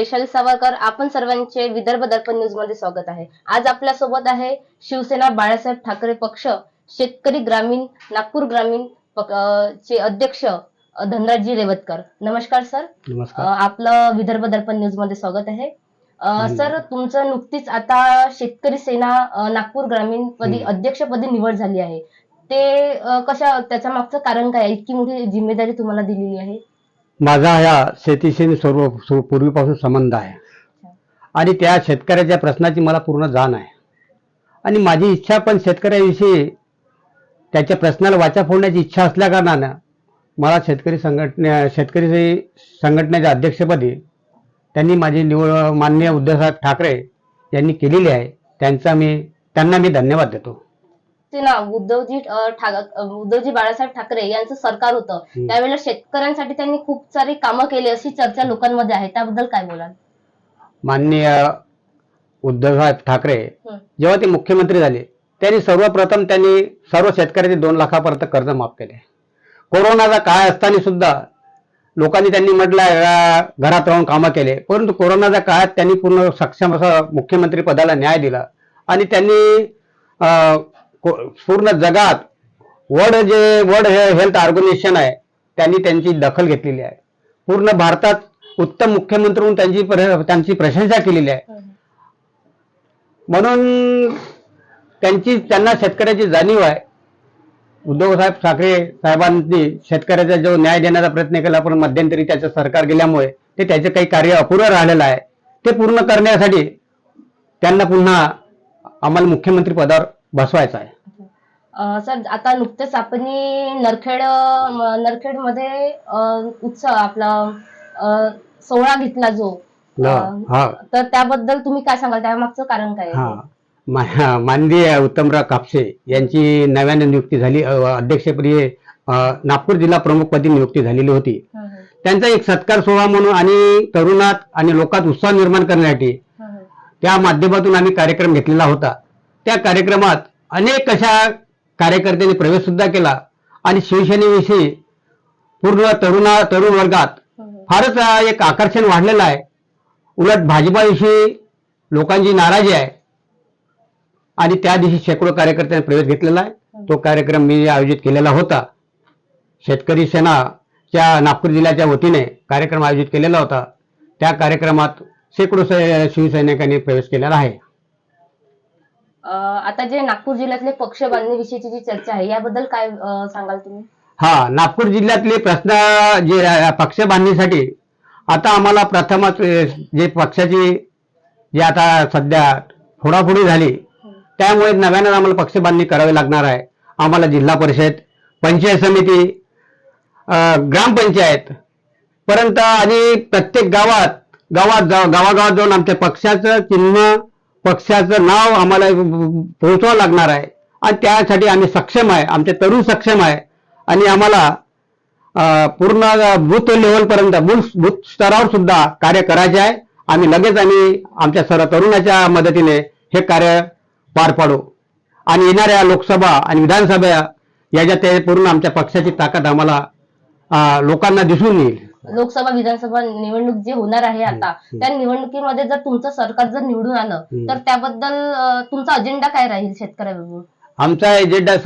वैशाली सावरकर आपण सर्वांचे विदर्भ दर्पण न्यूजमध्ये स्वागत आहे. आज आपल्यासोबत आहे शिवसेना बाळासाहेब ठाकरे पक्ष शेतकरी ग्रामीण नागपूर ग्रामीण चे अध्यक्ष धनराजजी रेवतकर नमस्कार सर. नमस्कार. आपलं विदर्भ दर्पण न्यूजमध्ये स्वागत आहे. सर तुमचं नुकतीच आता शेतकरी सेना नागपूर ग्रामीण पदी. अध्यक्षपदी निवड झाली आहे. ते कशा त्याच्या मागचं कारण काय? इतकी मोठी जिम्मेदारी तुम्हाला दिलेली आहे? माझा ह्या शेतीशी सर्व पूर्वीपासून संबंध आहे. आणि त्या शेतकऱ्याच्या प्रश्नाची मला पूर्ण जाण आहे. आणि माझी इच्छा पण शेतकऱ्याविषयी त्याच्या प्रश्नाला वाचा फोडण्याची इच्छा असल्याकारणानं मला शेतकरी संघटने शेतकरी संघटनेच्या अध्यक्षपदी त्यांनी माझी निवड माननीय उद्धवसाहेब ठाकरे यांनी केलेली आहे. त्यांचा मी त्यांना मी धन्यवाद देतो. ते ना उद्धवजी उद्धवजी बाळासाहेब ठाकरे यांचं सरकार होतं. त्यावेळेला शेतकऱ्यांसाठी त्यांनी खूप सारी कामं केली अशी चर्चा लोकांमध्ये आहे. त्याबद्दल काय बोलाल? माननीय उद्धवसाहेब ठाकरे. जेव्हा ते मुख्यमंत्री झाले त्यांनी सर्वप्रथम त्यांनी सर्व शेतकऱ्याचे दोन लाखापर्यंत कर्ज माफ केले. कोरोनाचा काळ असताना सुद्धा लोकांनी त्यांनी म्हटलं "या घरात राहून कामं केले. परंतु कोरोनाच्या काळात त्यांनी पूर्ण सक्षम असं मुख्यमंत्री पदाला न्याय दिला. आणि त्यांनी पूर्ण जगात वर्ल्ड जे वर्ल्ड हेल्थ ऑर्गनायझेशन आहे त्यांनी त्यांची दखल घेतलेली आहे. पूर्ण भारतात उत्तम मुख्यमंत्री म्हणून त्यांची त्यांची प्रशंसा केलेली आहे. म्हणून त्यांची त्यांना शेतकऱ्याची जाणीव आहे. उद्धवसाहेब ठाकरे साहेबांनी शेतकऱ्याचा जो न्याय देण्याचा प्रयत्न केला पण मध्यंतरी त्याचं सरकार गेल्यामुळे ते त्याचे काही कार्य अपुरं राहिलेलं आहे. ते पूर्ण करण्यासाठी त्यांना पुन्हा आम्हाला मुख्यमंत्री पदावर बसवायचं आहे. अं, सर आता नुकतेच आपण नरखेड नरखेडमध्ये उत्सव आपला अं, सोहळा घेतला जो. हा. तर त्याबद्दल तुम्ही काय सांगाल? त्यामागचं कारण काय हा. मा- माननीय उत्तमराव कापसे यांची नव्याने नियुक्ती झाली. अ, अध्यक्षपदी अ, नागपूर जिल्हा प्रमुखपदी नियुक्ती झालेली होती. हं, हं, त्यांचा एक सत्कार सोहळा म्हणून आणि तरुणात आणि लोकात उत्साह निर्माण करण्यासाठी हं, हं. त्या माध्यमातून आम्ही कार्यक्रम घेतलेला होता. त्या कार्यक्रमात अनेक अशा कार्यकर्त्यांनी प्रवेश सुद्धा केला. आणि शिवसेनेविषयी पूर्ण तरुणा तरुण वर्गात हं, हं. फारच एक आकर्षण वाढलेलं आहे. उलट भाजपाविषयी लोकांची नाराजी आहे. आणि त्या दिवशी शेकडो कार्यकर्त्यांनी प्रवेश घेतलेला आहे. तो कार्यक्रम मी आयोजित केलेला होता. शेतकरी सेनाच्या नागपूर जिल्ह्याच्या वतीने कार्यक्रम आयोजित केलेला होता. त्या कार्यक्रमात शेकडो शिवसैनिकांनी प्रवेश केलेला आहे. आता जे नागपूर जिल्ह्यातले पक्ष बांधणीविषयीची जी चर्चा आहे याबद्दल काय सांगाल तुम्ही? हा नागपूर जिल्ह्यातले प्रश्न जे पक्ष बांधणीसाठी आता आम्हाला प्रथमच जे पक्षाची जे आता सध्या फोडाफोडी झाली त्यामुळे नव्यानं आम्हाला पक्ष बांधणी करावी लागणार आहे. आम्हाला जिल्हा परिषद पंचायत समिती ग्रामपंचायत पर्यंत आणि प्रत्येक गावात गावात जा- गावागावात जाऊन आमच्या पक्षाचं चिन्ह पक्षाचं नाव आम्हाला पोहोचवावं लागणार आहे. आणि त्यासाठी आम्ही सक्षम आहे. आमचे तरुण सक्षम आहे. आणि आम्हाला पूर्ण बूथ लेवलपर्यंत बूथ बूथ स्तरावर सुद्धा कार्य करायचे आहे. आम्ही लगेच आम्ही आमच्या सर्व तरुणाच्या मदतीने हे कार्य पार पाडू. आणि येणाऱ्या लोकसभा आणि विधानसभा याच्यात ते पूर्ण आमच्या पक्षाची ताकद आम्हाला लोकांना दिसून येईल. लोकसभा विधानसभा निवडणूक जी होणार आहे आता. त्या निवडणुकीमध्ये जर तुमचं सरकार जर निवडून आलं. तर त्याबद्दल तुमचा अजेंडा काय राहील शेतकऱ्याबरोबर आमचा एजेंडा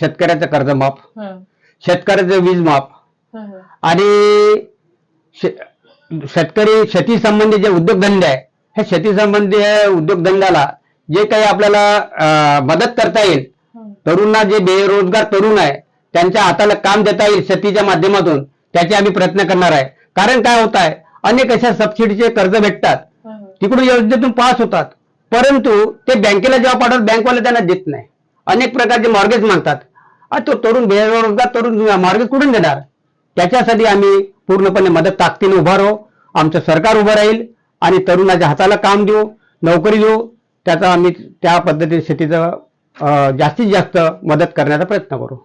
शेतकऱ्याचं कर्जमाफ शेतकऱ्याचं वीज माफ. आणि शेतकरी शेती संबंधी जे उद्योगधंदे आहे हे शेती संबंधी उद्योगधंद्याला जे काही आपल्याला मदत करता येईल. तरुणांना जे बेरोजगार तरुण आहे त्यांच्या हाताला काम देता येईल शेतीच्या माध्यमातून त्याचे आम्ही प्रयत्न करणार आहे. कारण काय होत आहे अनेक अशा सबसिडीचे कर्ज भेटतात. तिकडून योजनेतून पास होतात. परंतु ते बँकेला जेव्हा पाठवतात बँकवाले त्यांना देत नाही. अनेक प्रकारचे मॉर्गेज मागतात तो तरुण बेरोजगार तरुण मॉर्गेज कुठून देणार? त्याच्यासाठी आम्ही पूर्णपणे मदत ताकदीने उभा राहू. आमचं सरकार उभं राहील आणि तरुणाच्या हाताला काम देऊ नोकरी देऊ. त्याचा आम्ही त्या पद्धतीने शेतीचं जास्तीत जास्त मदत करण्याचा प्रयत्न करू.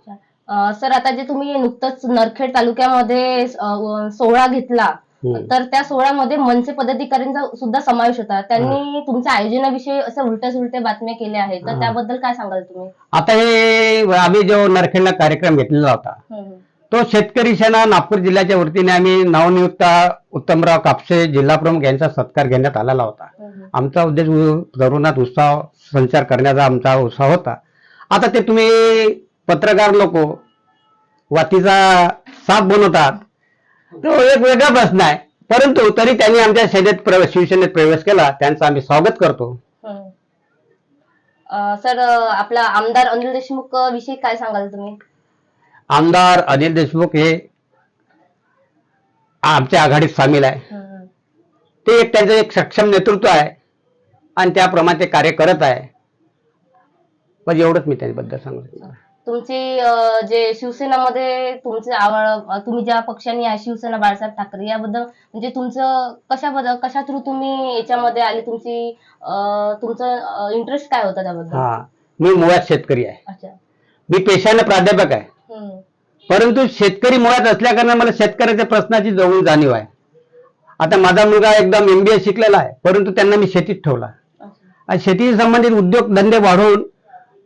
सर आता जे तुम्ही नुकतंच नरखेड तालुक्यामध्ये सोहळा घेतला हम्म. तर त्या सोहळ्यामध्ये मनसे पदाधिकाऱ्यांचा सुद्धा समावेश होता. त्यांनी तुमच्या आयोजनाविषयी असं उलट्या सुलट्या बातम्या केल्या आहेत. तर हा. त्याबद्दल काय सांगाल तुम्ही? आता हे आम्ही जो नरखेडला कार्यक्रम घेतलेला होता हं, हं. तो शेतकरी सेना नागपूर जिल्ह्याच्या वतीने आम्ही नवनियुक्त उत्तमराव कापसे जिल्हा प्रमुख यांचा सत्कार घेण्यात आलेला होता. आमचा उद्देश तरुणात उत्साह संचार करण्याचा आमचा उत्साह होता. आता ते तुम्ही पत्रकार लोक वातीचा साप बनवतात. तो एक वेगळा प्रश्न आहे. परंतु तरी त्यांनी आमच्या सेनेत प्रवेश शिवसेनेत प्रवेश केला. त्यांचं आम्ही स्वागत करतो. अं, सर आपला आमदार अनिल देशमुख विषयी काय सांगाल तुम्ही? आमदार अनिल देशमुख हे आमच्या आघाडीत सामील आहे. ते एक त्यांचं एक सक्षम नेतृत्व आहे आणि त्याप्रमाणे ते कार्य करत आहे. म्हणजे एवढंच मी त्याबद्दल सांगू शकतो तुमची जे शिवसेनामध्ये तुमचे आवड तुम्ही ज्या पक्षाने आहे शिवसेना बाळासाहेब ठाकरे याबद्दल म्हणजे तुमचं कशाबद्दल कशा थ्रू तुम्ही याच्यामध्ये आले? तुमची तुमचं इंटरेस्ट काय होता त्याबद्दल? हा मी मुळात शेतकरी आहे. अच्छा. मी पेशाने प्राध्यापक आहे. परंतु शेतकरी मुळात असल्या कारणाने मला शेतकऱ्याच्या प्रश्नाची जवळ जाणीव आहे. आता माझा मुलगा एकदम एमबीए शिकलेला आहे परंतु त्यांना मी शेतीत ठेवला. अच्छा. आणि शेती संबंधित उद्योग धंदे वाढवून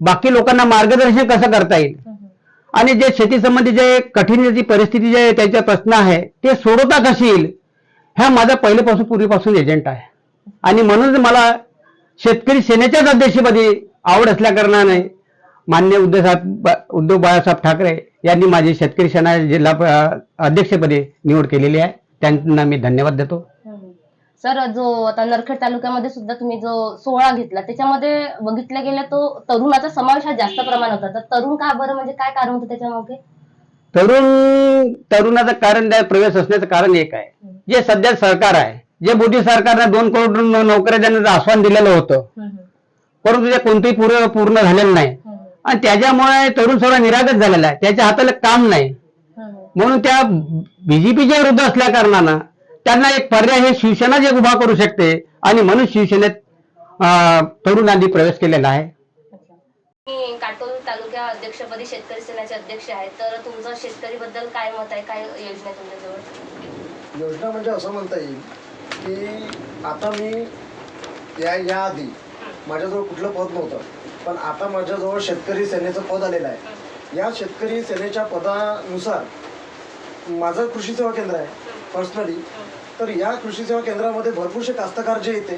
बाकी लोकांना मार्गदर्शन कसं करता येईल. आणि जे शेती संबंधी जे कठीण जी परिस्थिती जे त्यांचे प्रश्न आहे ते सोडवता कशी येईल ह्या माझा पहिल्यापासून पूर्वीपासून एजंट आहे आणि म्हणून मला शेतकरी सेनेच्याच अध्यक्षपदी आवड असल्या कारणाने मान्य उद्धव साहेब उद्धव बाळासाहेब ठाकरे यांनी माझी शेतकरी सेना जिल्हा अध्यक्षपदी निवड केलेली आहे त्यांना मी धन्यवाद देतो. सर जो आता नरखेड तालुक्यामध्ये सुद्धा तुम्ही जो सोहळा घेतला त्याच्यामध्ये बघितलं गेलं तो तरुणाचा समावेश हा जास्त प्रमाणात होता. तर तरुण का बरं? म्हणजे काय कारण होतं त्याच्यामागे? तरुण तरुणाचं कारण त्या प्रवेश असण्याचं कारण एक आहे. जे सध्या सरकार आहे जे मोदी सरकारनं दोन करोड नोकऱ्या देण्याचं आश्वासन दिलेलं होतं. परंतु ते कोणतेही पूर्ण पूर्ण झालेलं नाही. आणि त्याच्यामुळे तरुण सर्व निरागत झालेला आहे. त्याच्या हाताला काम नाही. म्हणून त्या बीजेपीच्या विरुद्ध असल्या कारणानं त्यांना एक पर्याय हे शिवसेना जे उभा करू शकते आणि म्हणून शिवसेनेत अं, तरुणांनी प्रवेश केलेला आहे. मी काटोल तालुक्या अध्यक्षपदी शेतकरी सेनेचे अध्यक्ष आहे. तर तुमचं शेतकरी बद्दल काय मत आहे? काय योजना तुमच्याजवळ? योजना म्हणजे असं म्हणता येईल की आता मी या याआधी माझ्याजवळ कुठलं पद नव्हतं पण आता माझ्याजवळ शेतकरी सेनेचं पद आलेलं आहे. या शेतकरी सेनेच्या पदानुसार माझं कृषी सेवा केंद्र आहे. पर्सनली तर या कृषी सेवा केंद्रामध्ये भरपूरसे कास्तकार जे येते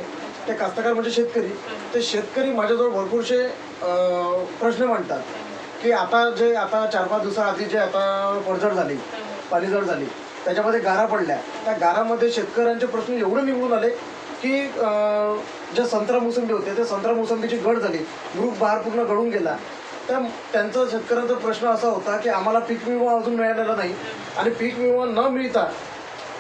ते कास्तकार म्हणजे शेतकरी. ते शेतकरी माझ्याजवळ भरपूरसे प्रश्न मांडतात. की आता जे आता चार पाच दिवसाआधी जे आता पडझड झाली पाणीझड झाली त्याच्यामध्ये गारा पडल्या. त्या गारामध्ये शेतकऱ्यांचे प्रश्न एवढे निवडून आले की जे संत्रा मोसंबी होते ते संत्रा मोसंबीची गड झाली. ग्रुप बाहेर पूर्ण गळून गेला. तर त्यांचा शेतकऱ्यांचा प्रश्न असा होता की आम्हाला पीक विमा अजून मिळालेला नाही. आणि पीक विमा न मिळता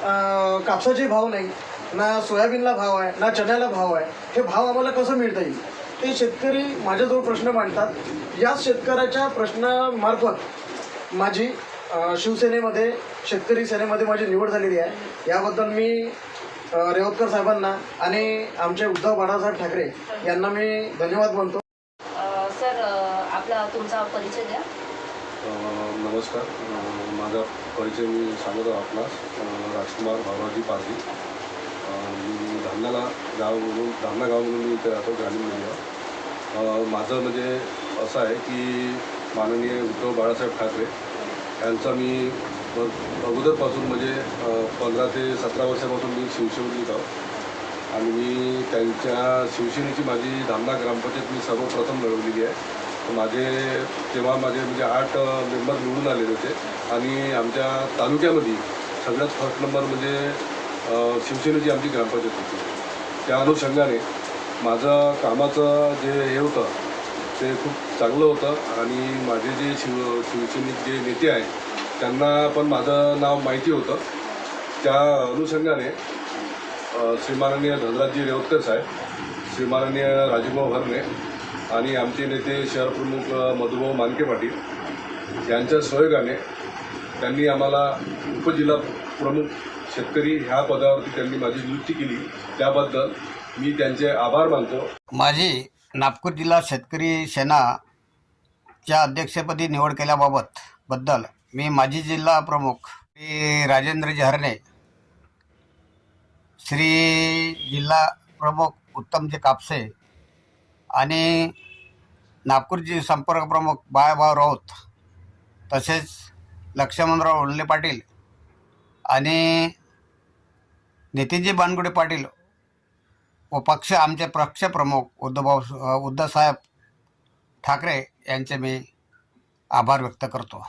कापसाचे भाव नाही ना सोयाबीनला भाव आहे ना चण्याला भाव आहे. हे भाव आम्हाला कसं मिळता येईल? ते शेतकरी माझ्याजवळ प्रश्न मांडतात. याच शेतकऱ्याच्या प्रश्नामार्फत माझी शिवसेनेमध्ये शेतकरी सेनेमध्ये माझी निवड झालेली आहे. याबद्दल मी रेवतकर साहेबांना आणि आमचे उद्धव बाळासाहेब ठाकरे यांना मी धन्यवाद म्हणतो सर आपला तुमचा परिचय द्या. नमस्कार. माझा परिचय मी सांगत आहो आपणास राजकुमार भावराजी पारधी. मी धान्याला गाव म्हणून धान्या गाव म्हणून मी इथे राहतो ग्रामीण एरिया माझं म्हणजे असं आहे की माननीय उद्धव बाळासाहेब ठाकरे यांचा मी अगोदरपासून म्हणजे पंधरा ते सतरा वर्षापासून मी शिवसेनेत आहो आणि मी त्यांच्या शिवसेनेची माझी धामणा ग्रामपंचायत मी सर्वप्रथम लढवलेली आहे. माझे तेव्हा माझे म्हणजे आठ मेंबर निवडून आलेले होते. आणि आमच्या तालुक्यामध्ये सगळ्यात फर्स्ट नंबर म्हणजे शिवसेनेची आमची ग्रामपंचायत होती. त्या अनुषंगाने माझं कामाचं जे हे होतं ते खूप चांगलं होतं. आणि माझे जे शिव शिवसेनेत जे नेते आहेत त्यांना पण माझं नाव माहिती होतं. त्या अनुषंगाने अ, श्रीमाननीय धनराजजी रेवतकर साहेब श्रीमाननीय राजीभाऊ भरणे आणि आमचे नेते शहर प्रमुख मधुभाऊ मानके पाटील यांच्या सहयोगाने त्यांनी आम्हाला उपजिल्हा प्रमुख शेतकरी ह्या पदावरती त्यांनी माझी नियुक्ती केली. त्याबद्दल मी त्यांचे आभार मानतो. माझी नागपूर जिल्हा शेतकरी सेनाच्या अध्यक्षपदी निवड केल्याबाबत बद्दल मी माजी जिल्हा प्रमुख श्री राजेंद्र हरणे श्री जिल्हा प्रमुख उत्तमजी कापसे आणि नागपूरचे संपर्क प्रमुख बाळाभाऊ राऊत तसेच लक्ष्मणराव उल्ले पाटील आणि नितीनजी बानगुडे पाटील व पक्ष आमचे पक्षप्रमुख उद्धवभाऊ उद्धवसाहेब ठाकरे यांचे मी आभार व्यक्त करतो.